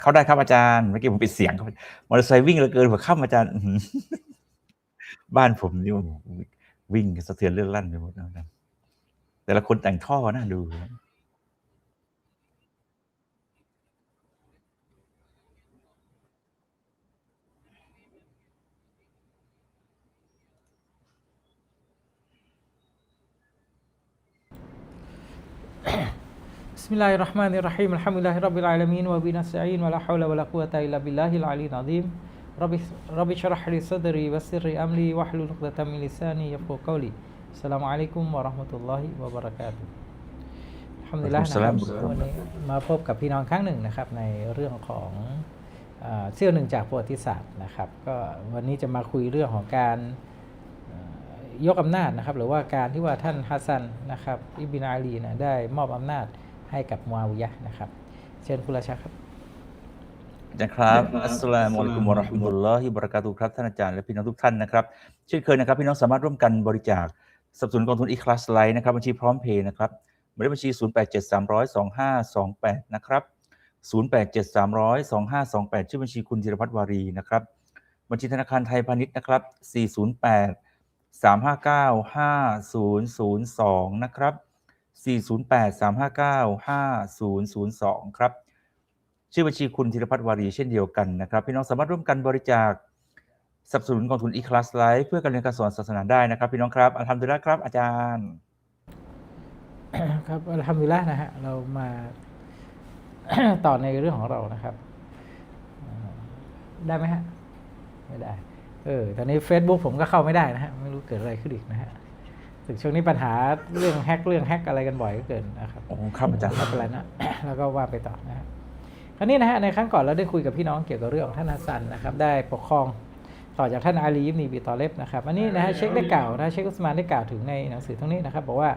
เข้าได้ครับอาจารย์เมื่อกี้ผมปิดเสียงมอเตอร์ไซค์วิ่งเหลือเกินหัวค่ำอาจารย์บ้านผมนี่วิ่งสะเทือนเลื่อนลั่นไปหมดนะอาจารย์แต่ละคนแต่งท่อน่าดู بسم الله الرحمن الرحيم الحمد لله رب العالمين وبه نستعين ولا حول ولا قوة إلا بالله العلي العظيم رب رب اشرح لي صدري ويسر لي أمري واحلل عقدة من لساني يفقهوا قولي السلام عليكم ورحمة الله وبركاته อัลฮัมดุลิลละนะครับวันนี้มาพบกับพี่น้องครั้งหนึ่งนะครับ ในเรื่องของเอ่อเสี้ยวหนึ่งจากประวัติศาสตร์นะครับ ก็วันนี้จะมาคุยเรื่องของการเอ่อยกอำนาจนะครับ หรือว่าการที่ว่าท่านฮัสซันนะครับอิบินอาลีนะได้มอบอำนาจ ให้กับมูอาวิยะห์นะครับ เชิญคุณราชาครับอาจารย์ครับอัสสลามุอะลัยกุมวะเราะห์มะตุลลอฮิวะบะเราะกาตุฮ์ครับท่านอาจารย์และพี่น้องทุกท่านนะครับเช่นเคยนะครับ พี่น้องสามารถร่วมกันบริจาคสนับสนุนกองทุนอีคลาสไลน์นะครับบัญชีพร้อมเพย์นะครับหมายเลขบัญชี 0873002528 นะครับ 0873002528 ชื่อบัญชีคุณธีรพัฒน์วารีนะครับ บัญชีธนาคารไทยพาณิชย์นะครับ 408 359 5002 นะครับ 408 359 5002 ครับ ชื่อบัญชีคุณธีรพัฒน์วารีเช่นเดียวกันนะครับ พี่น้องสามารถร่วมกันบริจาคสนับสนุนกองทุนอีคลาสไลฟ์เพื่อการเรียนการสอนศาสนาได้นะครับ พี่น้องครับอัลฮัมดุลิลละครับอาจารย์ ครับอัลฮัมดุลิลละนะฮะเรามาต่อในเรื่องของเรานะครับ ได้ไหมฮะ ไม่ได้ เออตอนนี้ Facebook ผมก็เข้าไม่ได้นะฮะ ไม่รู้เกิดอะไรขึ้นอีกนะฮะ ถึงช่วงนี้ปัญหาเรื่องแฮกเรื่องแฮกอะไรกันบ่อยก็เกินนะครับโอ้ครับอาจารย์ไม่เป็นไรนะแล้วก็ว่าไปต่อนะฮะคราวนี้นะฮะในครั้งก่อนเราได้คุยกับพี่น้องเกี่ยวกับเรื่องของท่านฮัสซันนะครับได้ปกครองต่อจากท่านอาลีอิบนีบีตอเลบนะครับอันนี้นะฮะเช็คได้กล่าวนะเช็คอุสมานได้กล่าวถึงในหนังสือตรงนี้นะครับบอกว่า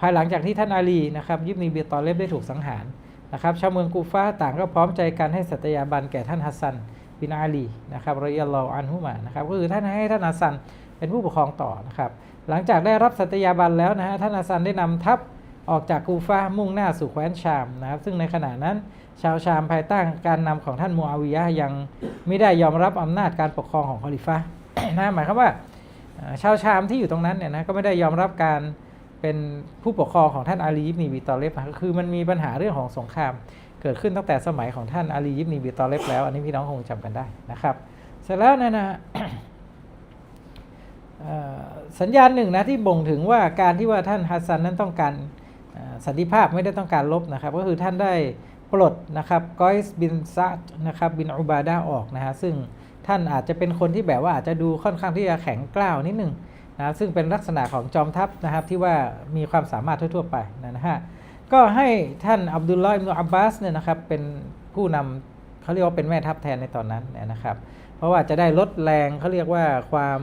ภายหลังจากที่ท่านอาลีนะครับยิบนีบีตอเลบได้ถูกสังหารนะครับชาวเมืองกูฟาต่างก็พร้อมใจกันให้สัตยาบันแก่ท่านฮัสซันบินอาลีนะครับรอยัลลอฮุอันฮุมานะครับก็คือท่านให้ท่านฮัสซันเป็นผู้ปกครองต่อนะครับ หลังจากได้รับสัตยาบันแล้วนะฮะท่านฮัสซันได้นำทัพออกจากกูฟามุ่งหน้าสู่แคว้นชามนะครับ ซึ่งในขณะนั้น ชาวชามภายใต้การนำของท่านมูอาวิยะยังไม่ได้ยอมรับอำนาจการปกครองของคอลิฟะนะหมายความว่าชาวชามที่อยู่ตรงนั้นเนี่ยนะก็ไม่ได้ยอมรับการเป็นผู้ปกครองของท่านอาลียิบนีบีตอเลบนะคือมันมีปัญหาเรื่องของสงคราม เกิดขึ้นตั้งแต่สมัยของท่านอาลียิบนีบีตอเลบแล้ว อันนี้พี่น้องคงจำกันได้นะครับ เสร็จแล้วเนยนะ สัญญาณหนึ่งนะที่บ่งถึงว่าการที่ว่าท่านฮัสซันนั้นต้องการสันติภาพไม่ได้ต้องการลบนะครับ ก็คือท่านได้ปลดนะครับกอยส์บินซาดนะครับบินอุบาดาออกนะฮะซึ่งท่านอาจจะเป็นคนที่แบบว่าอาจจะดูค่อนข้างที่จะแข็งกร้าวนิดหนึ่งนะซึ่งเป็นลักษณะของจอมทัพนะครับที่ว่ามีความสามารถทั่วๆไปนะฮะก็ให้ท่านอับดุลลอฮ์อิบนุอับบาสเนี่ยนะครับเป็นผู้นำเขาเรียกว่าเป็นแม่ทัพแทนในตอนนั้นนะครับ เพราะว่าจะได้ลดแรงเขาเรียกว่าความ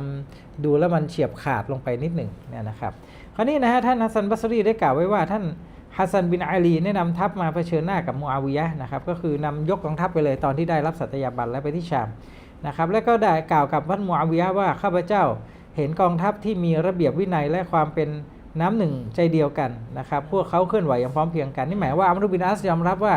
ดูแล้วมันเฉียบขาดลงไปนิดหนึ่งเนี่ยนะครับ คราวนี้นะฮะท่านฮัสซันบัสรีได้กล่าวไว้ว่าท่านฮัสซันบินอาลีได้นำทัพมาเผชิญหน้ากับมูอาวิยะนะครับก็คือนำยกกองทัพไปเลยตอนที่ได้รับสัตยาบันและไปที่ชามนะครับแล้วก็ได้กล่าวกับท่านมูอาวิยะว่าข้าพเจ้าเห็นกองทัพที่มีระเบียบวินัยและความเป็นน้ำหนึ่งใจเดียวกันนะครับพวกเขาเคลื่อนไหวอย่างพร้อมเพรียงกันนี่หมายว่าอัมรุบินอัสยอมรับว่า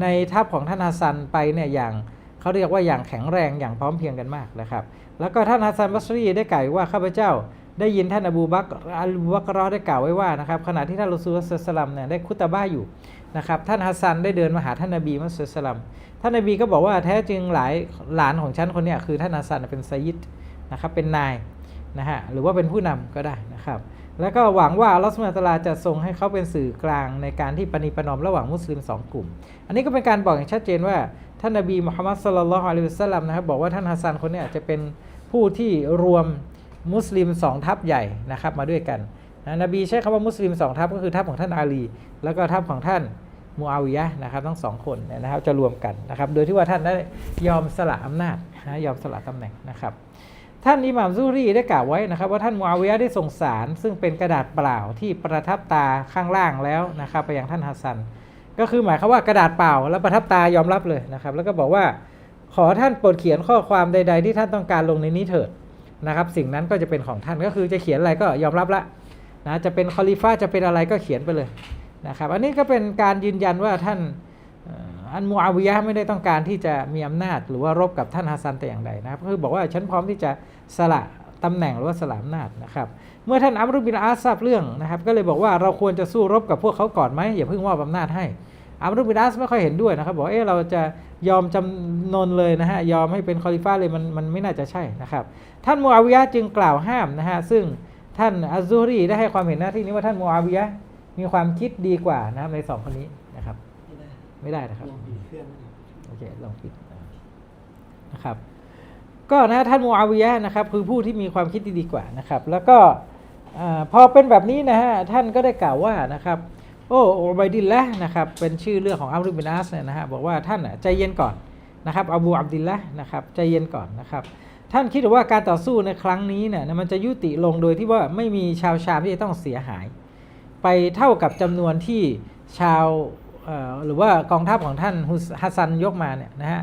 ในทัพของท่านฮัสซันไปเนี่ยอย่าง เขาเรียกว่าอย่างแข็งแรงอย่างพร้อมเพรียงกันมากนะครับ แล้วก็ท่านฮัสซันบัสรีได้กล่าวว่าข้าพเจ้าได้ยินท่านอบูบักอัลบูบักรอได้กล่าวไว้ว่านะครับขณะที่ท่านรอซูลสลลัมเนี่ยได้คุตบ้าอยู่นะครับท่านฮัสซันได้เดินมาหาท่านนบีมุสลิมท่านนบีก็บอกว่าแท้จริงหลายหลานของฉันคนนี้คือท่านฮัสซันเป็นไซยิดนะครับเป็นนายนะฮะหรือว่าเป็นผู้นำก็ได้นะครับ แล้วก็หวังว่าลอสุบฮานะฮูวะตะอาลาจะทรงให้เขาเป็นสื่อกลางในการที่ปณิประนอมระหว่างมุสลิมสองกลุ่ม อันนี้ก็เป็นการบอกอย่างชัดเจนว่า ท่านนบีมุฮัมมัดสุลลัลลอฮุอะลัยฮิวะสัลลัมนะครับบอกว่าท่านฮัสซันคนนี้จะเป็นผู้ที่รวมมุสลิมสองทัพใหญ่นะครับมาด้วยกันนะนบีใช้คำว่ามุสลิมสองทัพก็คือทัพของท่านอาลี แล้วก็ทัพของท่านมูอาวิยะนะครับทั้งสองคนนะครับจะรวมกันนะครับโดยที่ว่าท่านได้ยอมสละอำนาจนะยอมสละตำแหน่งนะครับท่านอิหม่ามซูรีได้กล่าวไว้นะครับว่าท่านมูอาวิยะได้ส่งสารซึ่งเป็นกระดาษเปล่าที่ประทับตาข้างล่างแล้วนะครับไปยังท่านฮัสซัน ก็คือหมายความว่ากระดาษเปล่าแล้วประทับตายอมรับเลยนะครับ แล้วก็บอกว่าขอท่านโปรดเขียนข้อความใด ๆ ที่ท่านต้องการลงในนี้เถิดนะครับ สิ่งนั้นก็จะเป็นของท่านก็คือจะเขียนอะไรก็ยอมรับละนะจะเป็นคอลิฟ้าจะเป็นอะไรก็เขียนไปเลยนะครับ อันนี้ก็เป็นการยืนยันว่าท่านอันมูอาวิยะไม่ได้ต้องการที่จะมีอำนาจ หรือว่ารบกับท่านฮัสซันแต่อย่างใดนะครับก็คือบอกว่าฉันพร้อมที่จะสละตำแหน่งหรือว่าสละอำนาจนะครับ เมื่อท่านอัมรุบินอาสทราบเรื่องนะครับ ก็เลยบอกว่าเราควรจะสู้รบกับพวกเขาก่อนไหมอย่าเพิ่งมอบอำนาจให้อัมรุบินอาสไม่ค่อยเห็นด้วยนะครับ บอกว่าเออเราจะยอมจำนนเลยนะฮะยอมให้เป็นคอลิฟ้าเลยมันมันไม่น่าจะใช่นะครับ ท่านมูอาวิยะห์จึงกล่าวห้ามนะฮะซึ่งท่านอัซซูรีได้ให้ความเห็นหน้าที่นี้ว่าท่านมูอาวิยะห์มีความคิดดีกว่านะครับในสองคนนี้นะครับ ไม่ได้ไม่ได้นะครับลองปิดเครื่องนะโอเคลองปิดนะครับ ก็นะท่านมูอาวิยะห์นะครับคือผู้ที่มีความคิดที่ดีกว่านะครับ แล้วก็อา พอเป็นแบบนี้นะฮะท่านก็ได้กล่าวว่านะครับโอ้อุบัยดิลละนะครับเป็นชื่อเรื่องของอัมรุบินอาสเนี่ยนะฮะบอกว่าท่านน่ะใจเย็นก่อนนะครับอบูอับดิลละนะครับใจเย็นก่อนนะครับท่านคิดว่าการต่อสู้ในครั้งนี้เนี่ยมันจะยุติลงโดยที่ว่าไม่มีชาวชามที่จะต้องเสียหาย ไปเท่ากับจำนวนที่ชาวหรือว่ากองทัพของท่านฮุสฮัสซันยกมาเนี่ยนะฮะ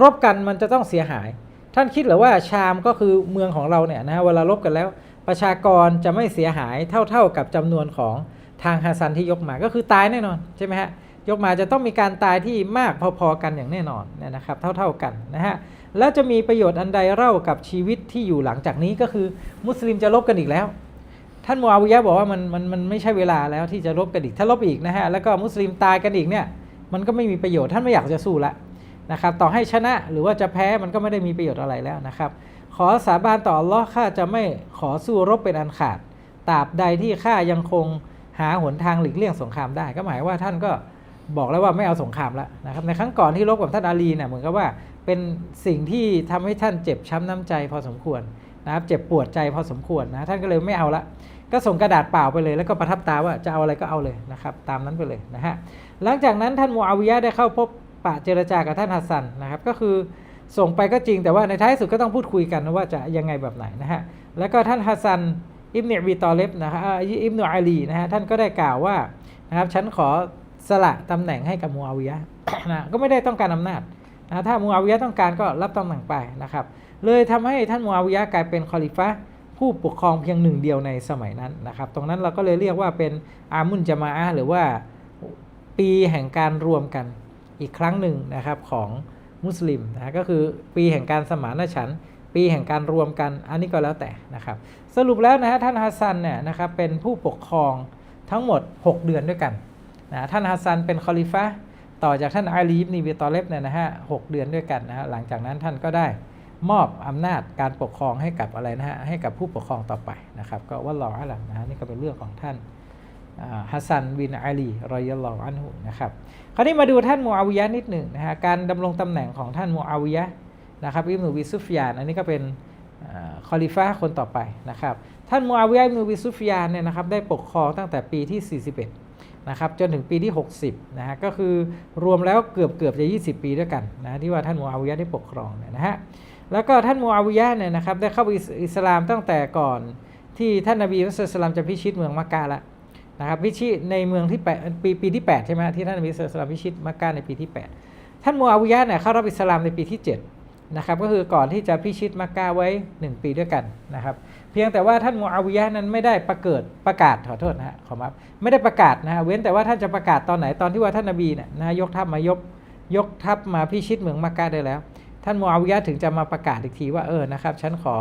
รบกันมันจะต้องเสียหาย ท่านคิดหรือว่าชามก็คือเมืองของเราเนี่ยนะฮะเวลารบกันแล้ว ประชากรจะไม่เสียหายเท่าๆกับจำนวนของทางฮัสซันที่ยกมาก็คือตายแน่นอนใช่ไหมฮะยกมาจะต้องมีการตายที่มากพอๆกันอย่างแน่นอนเนี่ยนะครับ เท่าๆกันนะฮะแล้วจะมีประโยชน์อันใดเล่ากับชีวิตที่อยู่หลังจากนี้ก็คือมุสลิมจะลบกันอีกแล้ว ท่านมูอาวิยะบอกว่ามันมันมันไม่ใช่เวลาแล้วที่จะลบกันอีกถ้าลบอีกนะฮะแล้วก็มุสลิมตายกันอีกเนี่ยมันก็ไม่มีประโยชน์ท่านไม่อยากจะสู้ละนะครับต่อให้ชนะหรือว่าจะแพ้มันก็ไม่ได้มีประโยชน์อะไรแล้วนะครับ ขอสาบานต่ออัลลอฮ์ข้าจะไม่ขอสู้รบเป็นอันขาดตราบใดที่ข้ายังคงหาหนทางหลีกเลี่ยงสงครามได้ ก็หมายว่าท่านก็บอกแล้วว่าไม่เอาสงครามแล้วนะครับในครั้งก่อนที่รบกับท่านอาลีเนี่ยเหมือนกับว่าเป็นสิ่งที่ทำให้ท่านเจ็บช้ำน้ำใจพอสมควรนะครับเจ็บปวดใจพอสมควรนะท่านก็เลยไม่เอาละก็ส่งกระดาษเปล่าไปเลย แล้วก็ประทับตาว่าจะเอาอะไรก็เอาเลยนะครับตามนั้นไปเลยนะฮะหลังจากนั้นท่านมูอาวิยะได้เข้าพบปะเจรจากับท่านฮัสซันนะครับก็คือ ส่งไปก็จริงแต่ว่าในท้ายสุดก็ต้องพูดคุยกันนะว่าจะยังไงแบบไหนนะฮะแล้วก็ท่านฮัสซันอิบเนบีตอเลบนะฮะอ่าอิบเนอาลีนะฮะท่านก็ได้กล่าวว่านะครับฉันขอสละตำแหน่งให้กับมูอาวิยะนะก็ไม่ได้ต้องการอำนาจนะถ้ามูอาวิยะต้องการก็รับตำแหน่งไปนะครับเลยทำให้ท่านมูอาวิยะกลายเป็นคอลิฟะผู้ปกครองเพียงหนึ่งเดียวในสมัยนั้นนะครับตรงนั้นเราก็เลยเรียกว่าเป็นอามุนจามาหรือว่าปีแห่งการรวมกันอีกครั้งหนึ่งนะครับของ มุสลิมนะก็คือปีแห่งการสมานฉันท์ปีแห่งการรวมกันอันนี้ก็แล้วแต่นะครับ สรุปแล้วนะฮะท่านฮัสซันเนี่ยนะครับเป็นผู้ปกครองทั้งหมด 6 เดือนด้วยกันนะท่านฮัสซันเป็นคอลิฟะต่อจากท่านอาลีบนีบีตอเลบเนี่ยนะฮะหกเดือนด้วยกันนะฮะหลังจากนั้นท่านก็ได้มอบอำนาจการปกครองให้กับอะไรนะฮะให้กับผู้ปกครองต่อไปนะครับ ก็ว่าลออะลัมนะฮะนี่ก็เป็นเรื่องของท่านฮัสซันบินอาลีรอยัลลอฮุอันฮุนะครับ คราวนี้มาดูท่านมูอาวิยะนิดหนึ่งนะฮะการดำรงตำแหน่งของท่านมูอาวิยะนะครับอิบนุวิซุฟยานอันนี้ก็เป็นคอลิฟะห์คนต่อไปนะครับท่านมูอาวิยะอิบนุวิซุฟยานเนี่ยนะครับได้ปกครองตั้งแต่ปีที่ 41นะครับจนถึงปีที่ 60นะฮะก็คือรวมแล้วเกือบเกือบจะ 20 ปีด้วยกันนะที่ว่าท่านมูอาวิยะได้ปกครองเนี่ยนะฮะแล้วก็ท่านมูอาวิยะเนี่ยนะครับได้เข้าอิสลามตั้งแต่ก่อนที่ท่านนบีมุสลิมจะพิชิตเมืองมักกะละ นะครับพิชิตในเมืองที่แปดปีปีที่ 8 ใช่ไหมที่ท่านนบีมุสลิมพิชิตมักกะในปีที่ 8 ท่านมูอาวิยะเนี่ยเข้ารับอิสลามในปีที่ 7 นะครับ ก็คือก่อนที่จะพิชิตมักกะไว้ 1 ปีด้วยกันนะครับ เพียงแต่ว่าท่านมูอาวิยะนั้นไม่ได้ประเกิดประกาศขอโทษนะฮะขอมาไม่ได้ประกาศนะฮะเว้นแต่ว่าท่านจะประกาศตอนไหนตอนที่ว่าท่านนบีเนี่ยนะยกทัพมายกยกทัพมาพิชิตเมืองมักกะได้แล้ว ท่านมูอาวิยะถึงจะมาประกาศอีกทีว่าเออนะครับฉันขอ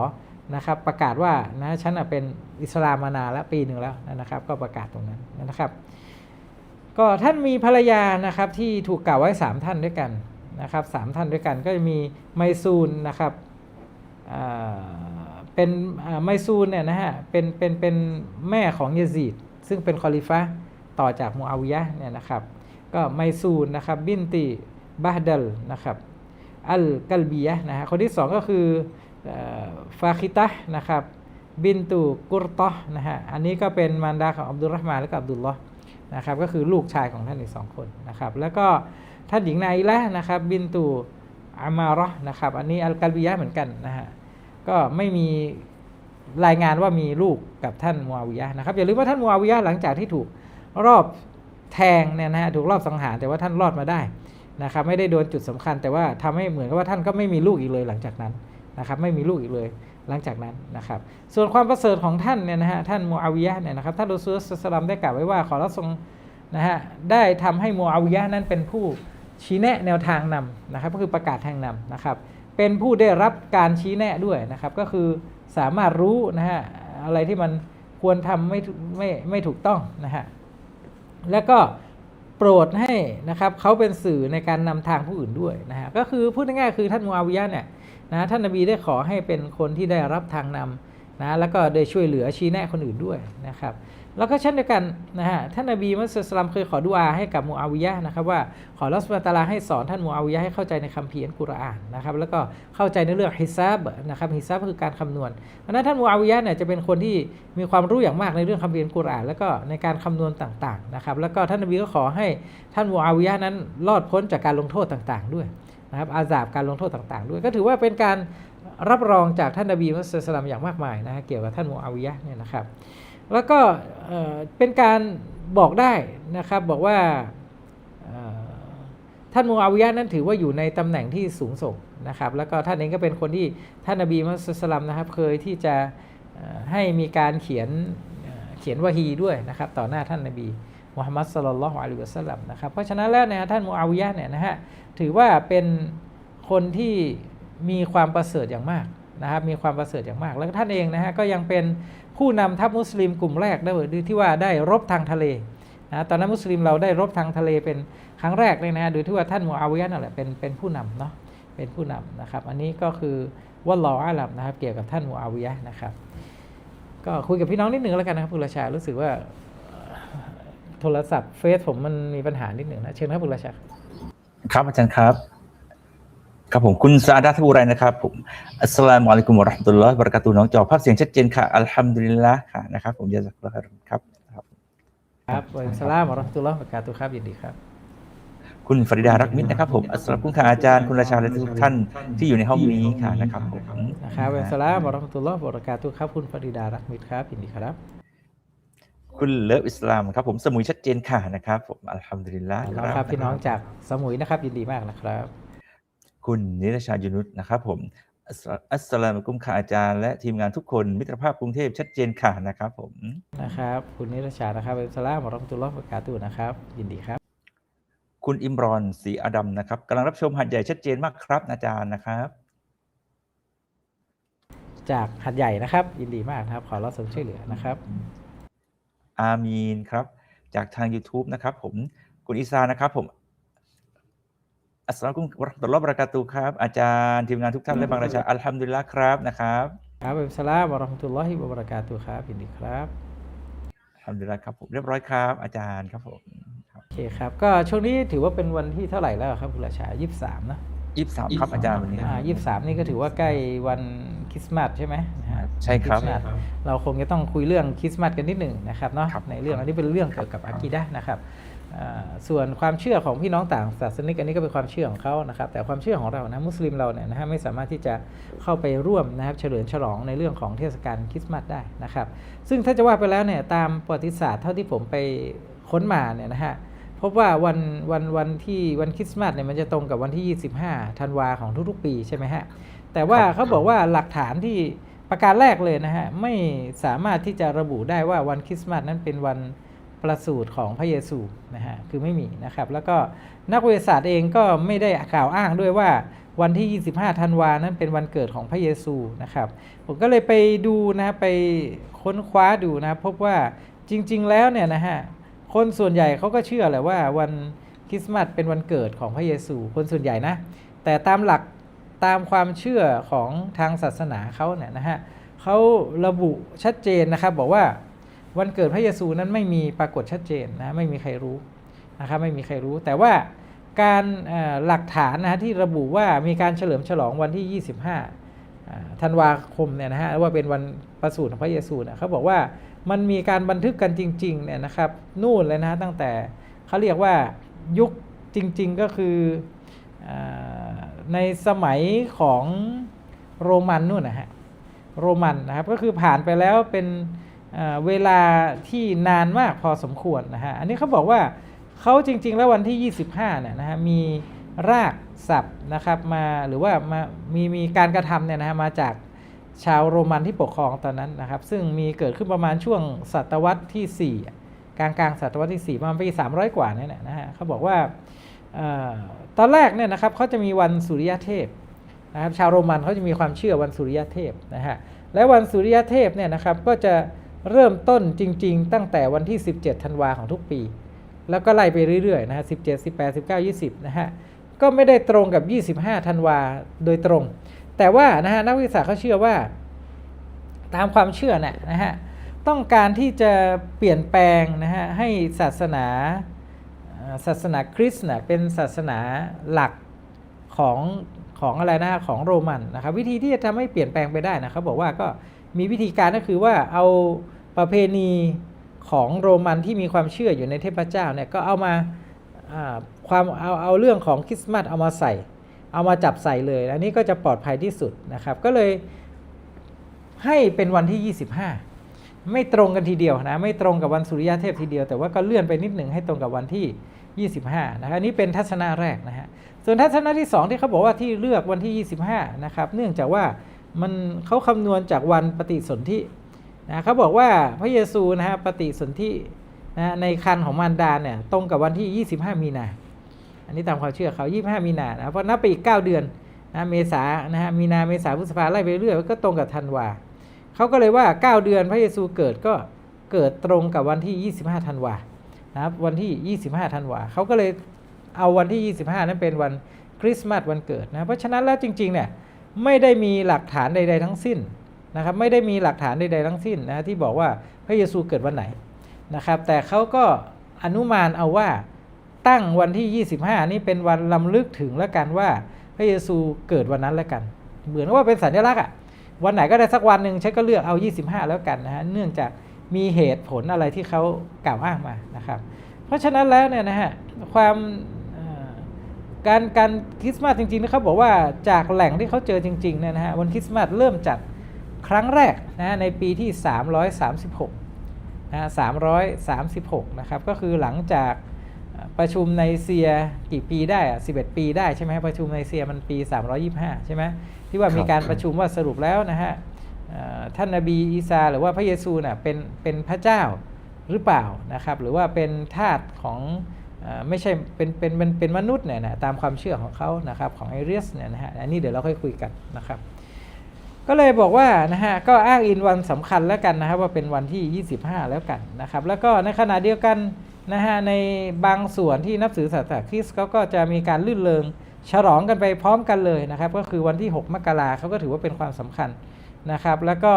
นะครับประกาศว่านะฉันเป็นอิสลามมานานแล้วปีหนึ่งแล้วนะครับ ก็ประกาศตรงนั้นนะครับ ก็ท่านมีภรรยานะครับที่ถูกกล่าวไว้ 3 ท่านด้วยกันนะครับสามท่านด้วยกันก็จะมีไมซูนนะครับเป็นไมซูนเนี่ยนะฮะเป็นเป็นเป็นแม่ของยซีดซึ่งเป็นคอลิฟะต่อจากมูอาวิยะเนี่ยนะครับ ก็ไมซูนนะครับบินติบาฮดัลนะครับอัลกัลบียะนะฮะคนที่สองก็คือ ฟาคิตะนะครับบินตูกุรตะนะฮะอันนี้ก็เป็นมารดาของอับดุลรห์มานและก็อับดุลลอฮ์นะครับก็คือลูกชายของท่านอีกสองคนนะครับแล้วก็ท่านหญิงนายละนะครับบินตูอามาราะห์นะครับอันนี้อัลกัลบียะเหมือนกันนะฮะก็ไม่มีรายงานว่ามีลูกกับท่านมูอาวิยะนะครับอย่าลืมว่าท่านมูอาวิยะห์หลังจากที่ถูกรอบแทงเนี่ยนะฮะถูกรอบสังหารแต่ว่าท่านรอดมาได้นะครับไม่ได้โดนจุดสำคัญ แต่ว่าทำให้เหมือนกับว่าท่านก็ไม่มีลูกอีกเลยหลังจากนั้น นะครับไม่มีลูกอีกเลยหลังจากนั้นนะครับ ส่วนความประเสริฐของท่านเนี่ยนะฮะท่านมูอาวิยะเนี่ยนะครับท่านรอซูลสลามได้กล่าวไว้ว่าขอรับทรงนะฮะได้ทำให้มูอาวิยะนั้นเป็นผู้ชี้แนะแนวทางนำนะครับก็คือประกาศทางนำนะครับ เป็นผู้ได้รับการชี้แนะด้วยนะครับ ก็คือสามารถรู้นะฮะอะไรที่มันควรทำไม่ไม่ไม่ถูกต้องนะฮะแล้วก็โปรดให้นะครับเขาเป็นสื่อในการนำทางผู้อื่นด้วยนะฮะก็คือพูดง่ายๆคือท่านมูอาวิยะเนี่ย นะท่านนบีได้ขอให้เป็นคนที่ได้รับทางนำนะแล้วก็ได้ช่วยเหลือชี้แนะคนอื่นด้วยนะครับแล้วก็เช่นเดียวกันนะฮะท่านนบีมุสลิมเคยขอดุอาให้กับมูอาวิยะนะครับว่าขอรัสมาตาลาให้สอนท่านมูอาวิยะให้เข้าใจในคัมภีร์อัลกุรอานนะครับแล้วก็เข้าใจในเรื่องฮิซาบนะครับฮิซาบคือการคำนวณเพราะฉะนั้นท่านมูอาวิยะเนี่ยจะเป็นคนที่มีความรู้อย่างมากในเรื่องคัมภีร์อัลกุรอานแล้วก็ในการคำนวณต่างๆนะครับแล้วก็ท่านนบีก็ขอให้ท่านมูอาวิยะนั้นรอดพ้นจากการลงโทษต่างๆ ด้วย นะครับอาซาบการลงโทษต่างๆ ด้วย ก็ถือว่าเป็นการรับรองจากท่านนบีมุสลิมอย่างมากมายนะฮะเกี่ยวกับท่านมูอาวิยะเนี่ยนะครับ แล้วก็เป็นการบอกได้นะครับบอกว่าท่านมูอาวิยะนั้นถือว่าอยู่ในตำแหน่งที่สูงส่งนะครับ แล้วก็ท่านเองก็เป็นคนที่ท่านนบีมุฮัมมัดสลัมนะครับเคยที่จะให้มีการเขียนเอ่อเขียนวะฮีด้วยนะครับต่อหน้าท่านนบี มุฮัมมัดสลลัลลอฮุอะลัยฮิวะสัลลัมนะครับเพราะฉะนั้นแล้วเนี่ยท่านมูอาวิยะเนี่ยนะฮะถือว่าเป็นคนที่มีความประเสริฐอย่างมากนะครับมีความประเสริฐอย่างมาก แล้วท่านเองนะฮะก็ยังเป็นผู้นำทัพมุสลิมกลุ่มแรกด้วยที่ว่าได้รบทางทะเลนะตอนนั้นมุสลิมเราได้รบทางทะเลเป็นครั้งแรกเลยนะฮะโดยที่ว่าท่านมูอาวิยะนั่นแหละเป็นเป็นผู้นำเนาะเป็นผู้นำนะครับ อันนี้ก็คือวัลลออาลัมนะครับ เกี่ยวกับท่านมูอาวิยะนะครับ ก็คุยกับพี่น้องนิดหนึ่งแล้วกันนะครับคุณราชารู้สึกว่า โทรศัพท์เฟซผมมันมีปัญหานิดหนึ่งนะเชิญครับคุณราชาครับครับอาจารย์ครับ ครับผมคุณซาดาทบูไรนะครับผมอัสสลามุอะลัยกุมวะเราะห์มะตุลลอฮิวะบะเราะกาตุฮ์น้องจอภาพเสียงชัดเจนค่ะอัลฮัมดุลิลละค่ะนะครับผมยาซักอัลลอฮ์ครับครับครับวะอะลัยกุมสลามวะเราะห์มะตุลลอฮ์วะบะเราะกาตุฮ์ครับยินดีครับคุณฟริดารักมิตรนะครับผมอัสสลามุค่ะอาจารย์คุณราชาและทุกท่านที่อยู่ในห้องนี้ค่ะนะครับผมนะครับวะอะลัยกุมสลามวะเราะห์มะตุลลอฮ์วะบะเราะกาตุฮ์ครับคุณฟริดารักมิตรครับยินดีครับ คุณเลิฟอิสลามครับผมสมุยชัดเจนค่ะนะครับผมอัลฮัมดุลิลละแล้วครับพี่น้องจากสมุยนะครับยินดีมากนะครับ คุณนิรชายุนุษนะครับผมอัสสลาอัสสลามุอะลัยกุมค่ะอาจารย์และทีมงานทุกคนมิตรภาพกรุงเทพชัดเจนค่ะนะครับผมนะครับ คุณนิรชานะครับอัสสลามวะเราะห์มะตุลลอฮ์วะบะเราะกาตุฮ์นะครับ ยินดีครับ คุณอิมรอนสีอดัมนะครับกำลังรับชมหัดใหญ่ชัดเจนมากครับอาจารย์นะครับ จากหัดใหญ่นะครับ ยินดีมากนะครับ ขอรับสมช่วยเหลือนะครับ อามีนครับ จากทาง YouTube นะครับ ผมคุณอิซานะครับ ผมอัสสลามุอะลัยกุมวะเราะห์มะตุลลอฮ์วะบะเราะกาตุฮ์ครับ อาจารย์ทีมงานทุกท่านและบางราชาอัลฮัมดุลิลละครับนะครับครับอัสสลามวะเราะห์มะตุลลอฮิวะบะเราะกาตุฮ์ครับยินดีครับอัลฮัมดุลิลละครับผมเรียบร้อยครับ อาจารย์ครับผมครับโอเคครับ ก็ช่วงนี้ถือว่าเป็นวันที่เท่าไหร่แล้วครับคุณราชายี่สิบสามนะยี่สิบสามครับอาจารย์วันนี้อ่ายี่สิบสามนี่ก็ถือว่าใกล้วัน คริสต์มาสใช่ไหมนะฮะใช่ครับคริสต์มาสเราคงจะต้องคุยเรื่องคริสต์มาสกันนิดหนึ่งนะครับเนาะครับ ในเรื่องอันนี้เป็นเรื่องเกี่ยวกับอากีดะห์นะครับอ่าส่วนความเชื่อของพี่น้องต่างศาสนิกอันนี้ก็เป็นความเชื่อของเขานะครับแต่ความเชื่อของเรานะมุสลิมเราเนี่ยนะฮะไม่สามารถที่จะเข้าไปร่วมนะครับเฉลิมฉลองในเรื่องของเทศกาลคริสต์มาสได้นะครับ ซึ่งถ้าจะว่าไปแล้วเนี่ยตามประวัติศาสตร์เท่าที่ผมไปค้นมาเนี่ยนะฮะ พบว่าวันวันวันที่วันคริสต์มาสเนี่ยมันจะตรงกับวันที่ 25 ธันวาของทุกๆ ปีใช่ไหมฮะ แต่ว่าเขาบอกว่าหลักฐานที่ประการแรกเลยนะฮะ ไม่สามารถที่จะระบุได้ว่าวันคริสต์มาสนั้นเป็นวันประสูติของพระเยซูนะฮะคือไม่มีนะครับ แล้วก็นักวิทยาศาสตร์เองก็ไม่ได้กล่าวอ้างด้วยว่าวันที่ 25 ธันวานั้นเป็นวันเกิดของพระเยซูนะครับ ผมก็เลยไปดูนะไปค้นคว้าดูนะพบว่าจริง ๆ แล้วเนี่ยนะฮะคนส่วนใหญ่เขาก็เชื่อแหละว่าวันคริสต์มาสเป็นวันเกิดของพระเยซู คนส่วนใหญ่นะ แต่ตามหลัก ตามความเชื่อของทางศาสนาเขาเนี่ยนะฮะเขาระบุชัดเจนนะครับ บอกว่าวันเกิดพระเยซูนั้นไม่มีปรากฏชัดเจนนะไม่มีใครรู้นะครับไม่มีใครรู้ แต่ว่าการหลักฐานนะฮะที่ระบุว่ามีการเฉลิมฉลองวันที่ 25ธันวาคมเนี่ยนะฮะว่าเป็นวันประสูติของพระเยซูเนี่ยเขาบอกว่ามันมีการบันทึกกันจริงๆเนี่ยนะครับนู่นเลยนะฮะตั้งแต่เขาเรียกว่ายุคจริง ๆก็คืออ ในสมัยของโรมันนู่นนะฮะโรมันนะครับก็คือผ่านไปแล้วเป็นเวลาที่นานมากพอสมควรนะฮะอันนี้เขาบอกว่าเขาจริง ๆ แล้ววันที่ 25เนี่ยนะฮะมีรากศัพท์นะครับมาหรือว่ามามีมีการกระทำเนี่ยนะฮะมาจากชาวโรมันที่ปกครองตอนนั้นนะครับ ซึ่งมีเกิดขึ้นประมาณช่วงศตวรรษที่ 4 กลางกลางศตวรรษที่ 4 ประมาณปี300 กว่าเนี่ยนะฮะเขาบอกว่า ตอนแรกเนี่ยนะครับเขาจะมีวันสุริยเทพนะครับชาวโรมันเขาจะมีความเชื่อวันสุริยเทพนะฮะและวันสุริยเทพเนี่ยนะครับก็จะเริ่มต้นจริง ๆ ตั้งแต่วันที่ 17ธันวาของทุกปี แล้วก็ไล่ไปเรื่อยๆนะฮะ17 18 19 20นะฮะก็ไม่ได้ตรงกับ 25ธันวาโดยตรง แต่ว่านะฮะนักวิทยาศาสตร์เขาเชื่อว่า ตามความเชื่อน่ะนะฮะต้องการที่จะเปลี่ยนแปลงนะฮะให้ศาสนา ศาสนาคริสต์น่ะเป็นศาสนาหลักของของอะไรนะของโรมันนะครับวิธีที่จะทำให้เปลี่ยนแปลงไปได้นะเขาบอกว่าก็มีวิธีการก็คือว่าเอาประเพณีของโรมันที่มีความเชื่ออยู่ในเทพเจ้าเนี่ยก็เอามาอ่าความเอาเอาเรื่องของคริสต์มาสเอามาใส่ เอามาจับใส่เลย อันนี้ก็จะปลอดภัยที่สุดนะครับก็เลยให้เป็นวันที่ 25 ไม่ตรงกันทีเดียวนะไม่ตรงกับวันสุริยะเทพทีเดียวแต่ว่าก็เลื่อนไปนิดหนึ่งให้ตรงกับวันที่ 25นะครับนี้เป็นทัศนะแรกนะฮะส่วนทัศนะที่ 2 ที่เขาบอกว่าที่เลือกวันที่ 25นะครับเนื่องจากว่ามันเขาคำนวณจากวันปฏิสนธินะเขาบอกว่าพระเยซูนะฮะปฏิสนธินะในคันของมารดาเนี่ยตรงกับวันที่ 25 มีนา อันนี้ตามความเชื่อเขา 25 มีนานะเพราะนับไปอีก 9 เดือนนะเมษานะฮะมีนาเมษาพฤษภาไล่ไปเรื่อยก็ตรงกับธันวาเขาก็เลยว่า 9 เดือนพระเยซูเกิดก็เกิดตรงกับวันที่ 25 ธันวา นะครับวันที่ 25ธันวาเขาก็เลยเอาวันที่ 25 นั้นเป็นวันคริสต์มาสวันเกิดนะเพราะฉะนั้นแล้วจริงๆเนี่ยไม่ได้มีหลักฐานใด ๆ ทั้งสิ้นนะครับไม่ได้มีหลักฐานใดๆทั้งสิ้นนะที่บอกว่าพระเยซูเกิดวันไหนนะครับแต่เขาก็อนุมานเอาว่าตั้งวันที่ 25 นี่เป็นวันลำลึกถึงแล้วกันว่าพระเยซูเกิดวันนั้นแล้วกัน เหมือนว่าเป็นสัญลักษณ์อะวันไหนก็ได้สักวันหนึ่งฉันก็เลือกเอา 25 แล้วกันนะฮะเนื่องจาก มีเหตุผลอะไรที่เขากล่าวอ้างมานะครับ เพราะฉะนั้นแล้วเนี่ยนะฮะความการการคริสต์มาสจริงๆเขาบอกว่าจากแหล่งที่เขาเจอจริงๆเนี่ยนะฮะวันคริสต์มาสเริ่มจัดครั้งแรกนะในปีที่ 336นะ336 นะครับ ก็คือหลังจากประชุมในเซียกี่ปีได้อะ11 ปีได้ใช่ไหมประชุมในเซียมันปี 325 ใช่ไหมที่ว่ามีการประชุมว่าสรุปแล้วนะฮะ ท่านนบีอีสาหรือว่าพระเยซูน่ะเป็นเป็นพระเจ้าหรือเปล่านะครับ หรือว่าเป็นทาสของไม่ใช่เป็นเป็นเป็นเป็นมนุษย์เนี่ยนะตามความเชื่อของเขานะครับของไอเรียสเนี่ยนะฮะอันนี้เดี๋ยวเราค่อยคุยกันนะครับ ก็เลยบอกว่านะฮะก็อ้างอิงวันสำคัญแล้วกันนะครับว่าเป็นวันที่ 25 แล้วกันนะครับ แล้วก็ในขณะเดียวกันนะฮะในบางส่วนที่นับถือศาสนาคริสต์เขาก็จะมีการลื่นเริงฉลองกันไปพร้อมกันเลยนะครับ ก็คือวันที่ 6 มกราเขาก็ถือว่าเป็นความสำคัญ นะครับ แล้วก็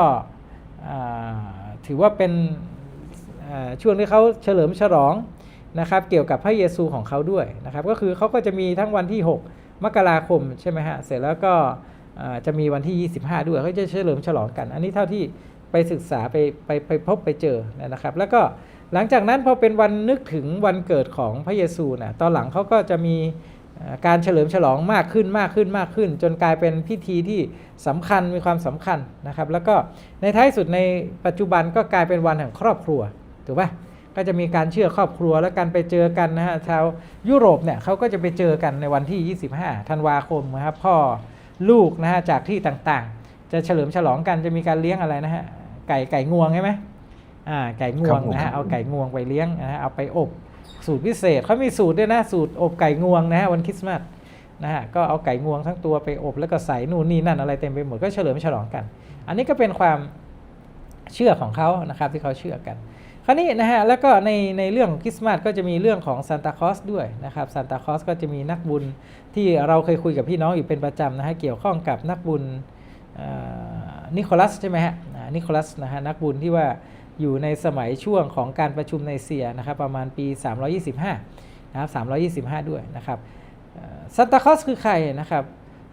ถือว่าเป็นช่วงที่เขาเฉลิมฉลองนะครับ เกี่ยวกับพระเยซูของเขาด้วยนะครับ ก็คือเขาก็จะมีทั้งวันที่ 6 มกราคมใช่ไหมฮะ เสร็จแล้วก็จะมีวันที่ 25 ด้วยเขาจะเฉลิมฉลองกัน อันนี้เท่าที่ไปศึกษาไปไปไปพบไปเจอนะครับ แล้วก็หลังจากนั้นพอเป็นวันนึกถึงวันเกิดของพระเยซูนะตอนหลังเขาก็จะมี การเฉลิมฉลองมากขึ้นมากขึ้นมากขึ้น จนกลายเป็นพิธีที่สำคัญมีความสำคัญนะครับ แล้วก็ในท้ายสุดในปัจจุบันก็กลายเป็นวันแห่งครอบครัวถูกปะก็จะมีการเชื่อครอบครัวและการไปเจอกันนะฮะชาวยุโรปเนี่ยเขาก็จะไปเจอกันในวันที่ 25 ธันวาคมนะครับพ่อลูกนะฮะจากที่ต่างๆ จะเฉลิมฉลองกันจะมีการเลี้ยงอะไรนะฮะไก่ไก่งวงใช่ไหมอ่าไก่งวงนะครัฮะบผมเอาไก่งวงไปเลี้ยงนะฮะเอาไปอบ สูตรพิเศษเขามีสูตรด้วยนะสูตรอบไก่งวงนะฮะวันคริสต์มาสนะฮะก็เอาไก่งวงทั้งตัวไปอบแล้วก็ใส่นู่นนี่นั่นอะไรเต็มไปหมดก็เฉลิมฉลองกัน อันนี้ก็เป็นความเชื่อของเขานะครับที่เขาเชื่อกันคราวนี้นะฮะแล้วก็ในในเรื่องของคริสต์มาสก็จะมีเรื่องของซานตาคลอสด้วยนะครับซานตาคลอสก็จะมีนักบุญที่เราเคยคุยกับพี่น้องอยู่เป็นประจำนะฮะเกี่ยวข้องกับนักบุญนิโคลัสใช่ไหมฮะนิโคลัสนะฮะนักบุญที่ว่า อยู่ในสมัยช่วงของการประชุมในเซียนะครับประมาณปี 325 นะครับ 325 ด้วยนะครับซานตาคลอสคือใครนะครับ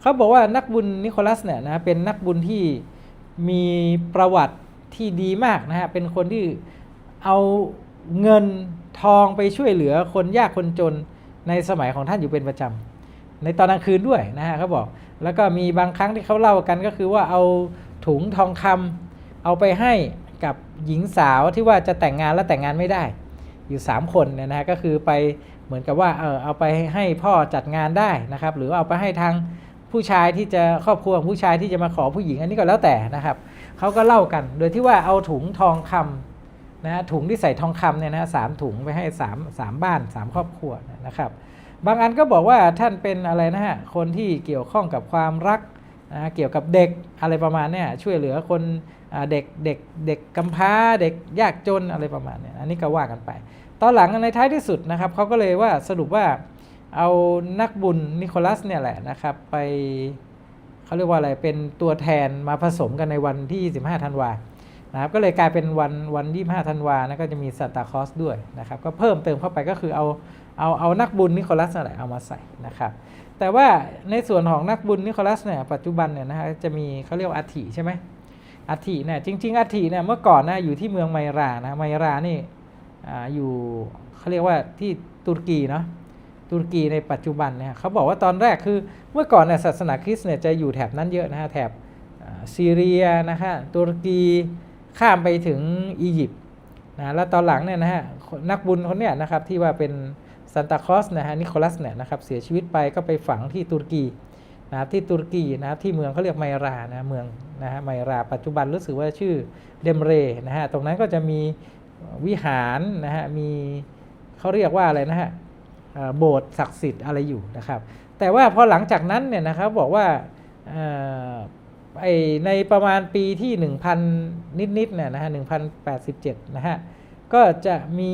เขาบอกว่านักบุญนิโคลัสเนี่ยนะเป็นนักบุญที่มีประวัติที่ดีมากนะฮะเป็นคนที่เอาเงินทองไปช่วยเหลือคนยากคนจนในสมัยของท่านอยู่เป็นประจำในตอนกลางคืนด้วยนะฮะเขาบอก แล้วก็มีบางครั้งที่เขาเล่ากันก็คือว่าเอาถุงทองคำเอาไปให้ กับหญิงสาวที่ว่าจะแต่งงานแล้วแต่งงานไม่ได้ อยู่ 3 คนเนี่ยนะฮะก็คือไปเหมือนกับว่าเออเอาไปให้พ่อจัดงานได้นะครับ หรือว่าเอาไปให้ทางผู้ชายที่จะครอบครัวผู้ชายที่จะมาขอผู้หญิงอันนี้ก็แล้วแต่นะครับเขาก็เล่ากัน โดยที่ว่าเอาถุงทองคำนะฮะถุงที่ใส่ทองคำเนี่ยนะฮะสามถุงไปให้สามสามบ้านสามครอบครัวนะครับ บางอันก็บอกว่าท่านเป็นอะไรนะฮะคนที่เกี่ยวข้องกับความรัก นะเกี่ยวกับเด็กอะไรประมาณนี้ช่วยเหลือคนเด็กเด็กเด็กกำพร้าเด็กยากจนอะไรประมาณนี้อันนี้ก็ว่ากันไป ตอนหลังในท้ายที่สุดนะครับเขาก็เลยว่าสรุปว่าเอานักบุญนิโคลัสเนี่ยแหละนะครับไปเขาเรียกว่าอะไรเป็นตัวแทนมาผสมกันในวันที่25ธันวานะครับก็เลยกลายเป็นวันวัน25 ธันวานะก็จะมีซานตาคอสด้วยนะครับก็เพิ่มเติมเข้าไปก็คือเอา เอาเอานักบุญนิโคลัสนั่นแหละเอามาใส่นะครับ แต่ว่าในส่วนของนักบุญนิโคลัสเนี่ยปัจจุบันเนี่ยนะฮะจะมีเขาเรียกว่าอัฐิใช่ไหมอัฐิเนี่ยจริง ๆอัฐิเนี่ยเมื่อก่อนนะอยู่ที่เมืองไมรานะไมรานี่อาอยู่เขาเรียกว่าที่ตุรกีเนาะตุรกีในปัจจุบันเนี่ยเขาบอกว่าตอนแรกคือเมื่อก่อนเนี่ยศาสนาคริสต์เนี่ยจะอยู่แถบนั้นเยอะนะฮะแถบซีเรียนะฮะตุรกีข้ามไปถึงอียิปต์นะแล้วตอนหลังเนี่ยนะฮะนักบุญคนเนี้ยนะครับที่ว่าเป็น ซานตาคอสนะฮะนิโคลัสเนี่ยนะครับเสียชีวิตไปก็ไปฝังที่ตุรกีนะครับที่ตุรกีนะครับที่เมืองเขาเรียกไมรานะเมืองนะฮะไมราปัจจุบันรู้สึกว่าชื่อเดมเรนะฮะตรงนั้นก็จะมีวิหารนะฮะมีเขาเรียกว่าอะไรนะฮะโบสถ์ศักดิ์สิทธิ์อะไรอยู่นะครับ แต่ว่าพอหลังจากนั้นเนี่ยนะครับบอกว่าไอในประมาณปีที่ 1000 นิดๆเนี่ยนะฮะ1087 นะฮะก็จะมี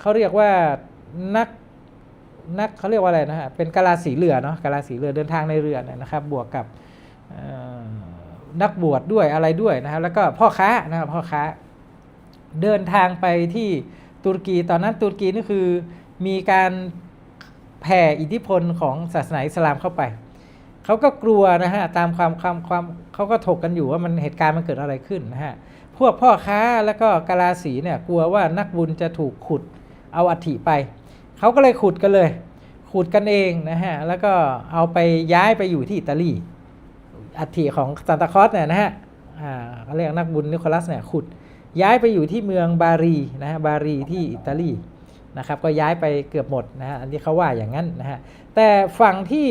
เขาเรียกว่า นักนักเขาเรียกว่าอะไรนะฮะเป็นกาลาสีเรือเนาะกาลาสีเรือเดินทางในเรือเนี่ยนะครับ บวกกับนักบวชดด้วยอะไรด้วยนะครับ แล้วก็พ่อค้านะครับพ่อค้า เดินทางไปที่ตุรกีตอนนั้นตุรกีนี่คือมีการแผ่อิทธิพลของศาสนาอิสลามเข้าไปเขาก็กลัวนะฮะตามความความความเขาก็ถกกันอยู่ว่ามันเหตุการณ์มันเกิดอะไรขึ้นนะฮะพวกพ่อค้าแล้วก็กาลาสีเนี่ยกลัวว่านักบุญจะถูกขุดเอาอัฐิไป เขาก็เลยขุดกันเลย ขุดกันเองนะฮะ แล้วก็เอาไปย้ายไปอยู่ที่อิตาลีอัฐิของซานตาคลอสเนี่ยนะฮะเขาเรียกนักบุญนิโคลัสเนี่ยขุด ย้ายไปอยู่ที่เมืองบารีนะฮะบารีที่อิตาลีนะครับก็ย้ายไปเกือบหมดนะฮะอันที่เขาว่าอย่างนั้นนะฮะแต่ฝั่งที่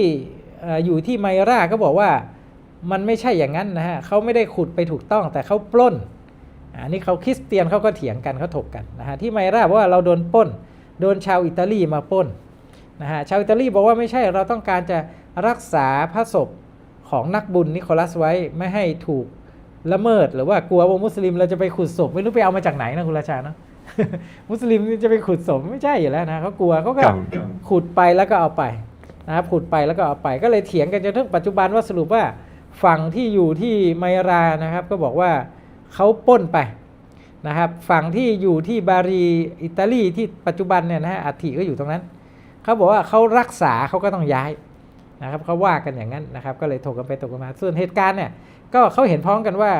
เอ่ออยู่ที่ไมราก็บอกว่ามันไม่ใช่อย่างนั้นนะฮะเขาไม่ได้ขุดไปถูกต้องแต่เขาปล้นอันนี้เขาคริสเตียนเขาก็เถียงกันเขาถกกันนะฮะที่ไมราบอกว่าเราโดนปล้น โดนชาวอิตาลีมาปล้นนะฮะชาวอิตาลีบอกว่าไม่ใช่เราต้องการจะรักษาพระศพของนักบุญนิโคลัสไว้ไม่ให้ถูกละเมิดหรือว่ากลัวว่ามุสลิมเราจะไปขุดศพไม่รู้ไปเอามาจากไหนนะคุณราชาเนาะมุสลิมจะไปขุดศพไม่ใช่อยู่แล้วนะเขากลัวเขาก็ครับขุดไปแล้วก็เอาไปนะครับขุดไปแล้วก็เอาไปก็เลยเถียงกันจนถึงปัจจุบันว่าสรุปว่าฝั่งที่อยู่ที่ไมรานะครับ ก็บอกว่าเขาปล้นไป นะครับฝั่งที่อยู่ที่บารีอิตาลีที่ปัจจุบันเนี่ยนะฮะอัฐิก็อยู่ตรงนั้นเขาบอกว่าเขารักษาเขาก็ต้องย้ายนะครับเขาว่ากันอย่างนั้นนะครับ ก็เลยถกกันไปถกกันมา ส่วนเหตุการณ์เนี่ยก็เขาเห็นพ้องกันว่า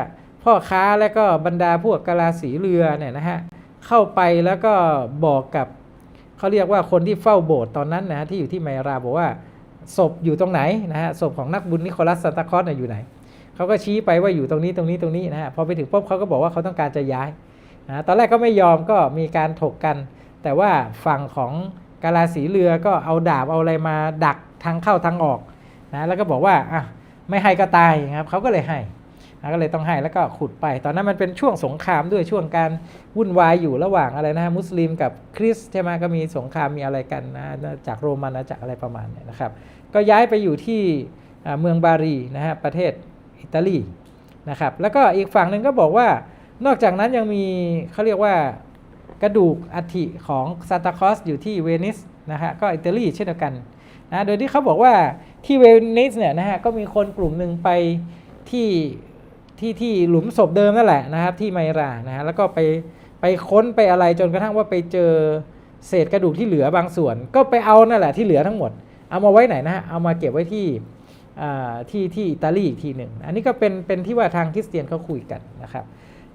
พ่อค้าและก็บรรดาพวกกะลาสีเรือเนี่ยนะฮะเข้าไปแล้วก็บอกกับเขาเรียกว่าคนที่เฝ้าโบสถ์ตอนนั้นนะฮะที่อยู่ที่ไมราบอกว่าศพอยู่ตรงไหนนะฮะศพของนักบุญนิโคลัสซานตาคอสเนี่ยอยู่ไหนเขาก็ชี้ไปว่าอยู่ตรงนี้ตรงนี้ตรงนี้นะฮะพอไปถึงปุ๊บเขาก็บอกว่าเขาต้องการจะย้าย นะตอนแรกก็ไม่ยอมก็มีการถกกัน แต่ว่าฝั่งของกาลาสีเรือก็เอาดาบเอาอะไรมาดักทางเข้าทางออกนะแล้วก็บอกว่าอะไม่ให้ก็ตายครับเขาก็เลยให้นะก็เลยต้องให้แล้วก็ขุดไป ตอนนั้นมันเป็นช่วงสงครามด้วยช่วงการวุ่นวายอยู่ระหว่างอะไรนะฮะมุสลิมกับคริสใช่ไหมก็มีสงครามมีอะไรกันนะจากโรมันนะจากอะไรประมาณเนี้นะครับ ก็ย้ายไปอยู่ที่เมืองบารีนะฮะประเทศอิตาลีนะครับ แล้วก็อีกฝั่งหนึ่งก็บอกว่า นอกจากนั้นยังมีเขาเรียกว่ากระดูกอัฐิของซานตาคลอสอยู่ที่เวนิสนะฮะก็อิตาลีเช่นเดียวกันนะโดยที่เขาบอกว่าที่เวนิสเนี่ยนะฮะก็มีคนกลุ่มหนึ่งไปที่ที่ที่หลุมศพเดิมนั่นแหละนะครับที่ไมรานะฮะแล้วก็ไปไปค้นไปอะไรจนกระทั่งว่าไปเจอเศษกระดูกที่เหลือบางส่วน ก็ไปเอานั่นแหละที่เหลือทั้งหมด เอามาไว้ไหนนะฮะเอามาเก็บไว้ที่อ่าที่ที่อิตาลีอีกทีหนึ่งอันนี้ก็เป็นเป็นที่ว่าทางคริสเตียนเขาคุยกันนะครับ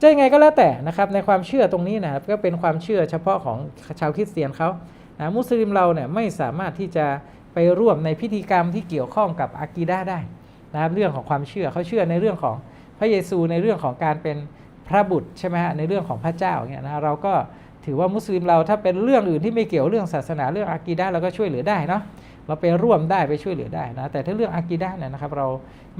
จะยังไงก็แล้วแต่นะครับในความเชื่อตรงนี้นะครับก็เป็นความเชื่อเฉพาะของชาวคริสเตียนเขานะมุสลิมเราเนี่ยไม่สามารถที่จะไปร่วมในพิธีกรรมที่เกี่ยวข้องกับอากีดาได้นะครับเรื่องของความเชื่อเขาเชื่อในเรื่องของพระเยซูในเรื่องของการเป็นพระบุตรใช่ไหมฮะในเรื่องของพระเจ้าเนี่ยนะเราก็ถือว่ามุสลิมเราถ้าเป็นเรื่องอื่นที่ไม่เกี่ยวเรื่องศาสนาเรื่องอากีดาเราก็ช่วยเหลือได้เนาะ เราไปร่วมได้ไปช่วยเหลือได้นะแต่ถ้าเรื่องอากีดาเนี่ยนะครับเรา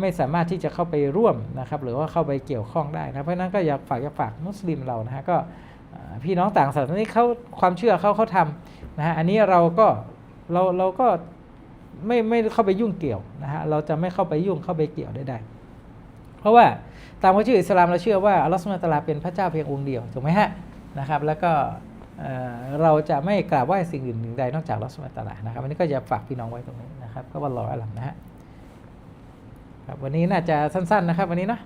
ไม่สามารถที่จะเข้าไปร่วมนะครับหรือว่าเข้าไปเกี่ยวข้องได้นะเพราะนั้นก็อยากฝากอยากฝากมุสลิมเรานะฮะก็พี่น้องต่างศาสนานี่เขาความเชื่อเขาเขาทำนะฮะอันนี้เราก็เราเราก็ไม่ไม่เข้าไปยุ่งเกี่ยวนะฮะเราจะไม่เข้าไปยุ่งเข้าไปเกี่ยวได้ได้ เพราะว่าตามความเชื่ออิสลามเราเชื่อว่าอัลลอฮฺสุลตาราเป็นพระเจ้าเพียงองค์เดียวถูกไหมฮะนะครับแล้วก็ เอ่อเราจะไม่กราบไหว้สิ่งอื่นหนึ่งใดนอกจากอัลลอฮฺสุลตารานะครับอันนี้ก็จะฝากพี่น้องไว้ตรงนี้นะครับก็ว่ารออัลลัมนะฮะครับวันนี้น่าจะสั้น ๆ นะครับ วันนี้เนาะ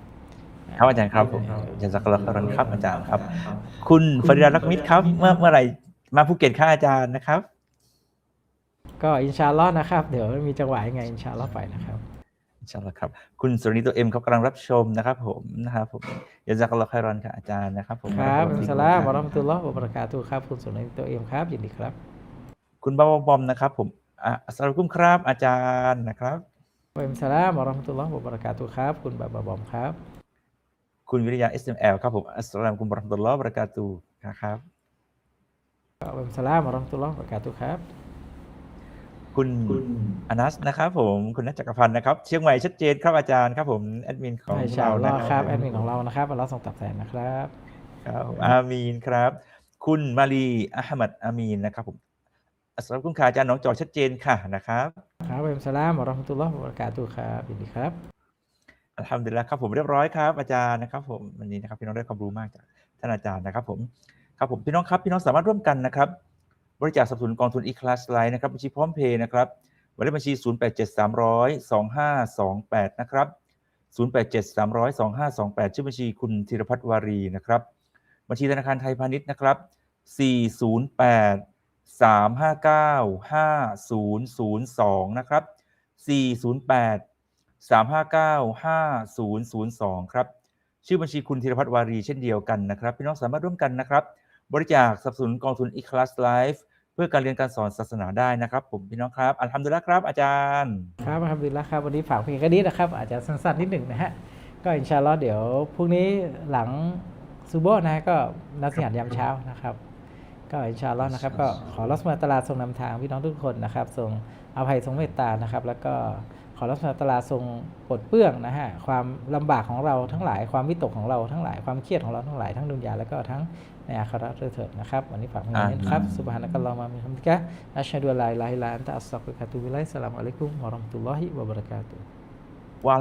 ครับอาจารย์ครับผมจะสักการะครับอาจารย์ครับ คุณฟริดาลักษมิตรครับ เมื่อเมื่อไหร่มาภูเก็ตครับอาจารย์นะครับ ก็อินชาอัลลอฮ์นะครับ เดี๋ยวมีจังหวะยังไงอินชาอัลลอฮ์ไปนะครับ อินชาอัลลอฮ์ครับ คุณสุรินีตัวเอ็มเขากำลังรับชมนะครับผมนะครับผมอยากจะกรอคอยรอนครับอาจารย์นะครับผมครับอัสสลามวะเราะห์มะตุลลอฮ์วะบะเราะกาตุฮ์ครับ คุณสุนันท์ตัวเอ็มครับยินดีครับ คุณบอมบอมนะครับ ผมอะอัสสลามุอะลัยกุมครับ อาจารย์นะครับวะอัสสลามวะเราะห์มะตุลลอฮ์วะบะเราะกาตุฮ์ครับ คุณบาบาบอมครับ คุณวิริยา SML ครับผมอัสสลามุอะลัยกุมวะเราะห์มะตุลลอฮ์วะบะเราะกาตุฮ์นะครับวะอัสสลามวะเราะห์มะตุลลอฮ์วะบะเราะกาตุฮ์ครับ คุณอนัสนะครับผมคุณนัทจักรพันธ์นะครับ เชียงใหม่ชัดเจนครับอาจารย์ครับผมแอดมินของอินชาเราอัลลอนะฮ์คครัรับบแอดมินของเรานะครับอัลลอฮ์ทรงตอบแทนนะครับครับผมอามีนครับ คุณมาลีอะห์มัดอามีนนะครับผมอัสสลามุอะลัยกุมค่ะอาจารย์น้องจอชัดเจนค่ะนะครับครับวะอัสสลามวะเราะห์มะตุลลอฮ์วะบะเราะกาตุฮ์ครับยินดีครับอัลฮัมดุลิลละครับผมเรียบร้อยครับอาจารย์นะครับผมวันนี้นะครับพี่น้องได้ความรู้มากจากท่านอาจารย์นะครับผมครับผมพี่น้องครับพี่น้องสามารถร่วมกันนะครับ บริจาคสนับสนุนกองทุนอีคลาสไลน์นะครับบัญชีพร้อมเพย์นะครับหมายเลขบัญชี 0 8 7 3 0 0 2 5 2 8 นะครับ 0 8 7 3 0 0 2 5 2 8 ชื่อบัญชีคุณธีรพัฒน์วารีนะครับ บัญชีธนาคารไทยพาณิชย์นะครับ 408 359 5002 นะครับ 408 359 5002 ครับ ชื่อบัญชีคุณธีรพัฒน์วารีเช่นเดียวกันนะครับ พี่น้องสามารถร่วมกันนะครับ บริจาคสนับสนุนกองทุน e class life พื่อการเรียนการสอนศาสนาได้นะครับ ผมพี่น้องครับอัลฮัมดุลิลละครับ อาจารย์ครับอัลฮัมดุลิลละครับวันนี้ฝากเพียงแค่นี้นะครับ อาจจะสั้นๆนิดหนึ่งนะฮะก็อินชาอัลลอฮ์เดี๋ยวพรุ่งนี้หลังซูโบนะก็นัดสิหันยามเช้านะครับ ก็อินชาอัลลอฮ์นะครับก็ขอรัสมาตลาทรงนำทางพี่น้องทุกคนนะครับทรงอภัยทรงเมตตานะครับ แล้วก็ ขอรัสมาตาลาทรงปลดเปลื้องนะฮะความลำบากของเราทั้งหลายความวิตกของเราทั้งหลายความเครียดของเราทั้งหลายทั้งดุนยาแล้วก็ทั้งในอาคราด้วยเถิดนะครับวันนี้ฝากเพียงแค่นี้นะครับสุบฮานะกัลลอฮุมะมิฮัมดิกะอัชฮะดุอัลลาอิลาฮะอิลลัลลอฮุอันตะอัสตัฆฟิรุกะวะอะตุบิอิลัยฮิสสลามุอะลัยกุมวะเราะห์มะตุลลอฮิวะบะเราะกาตุฮ์วา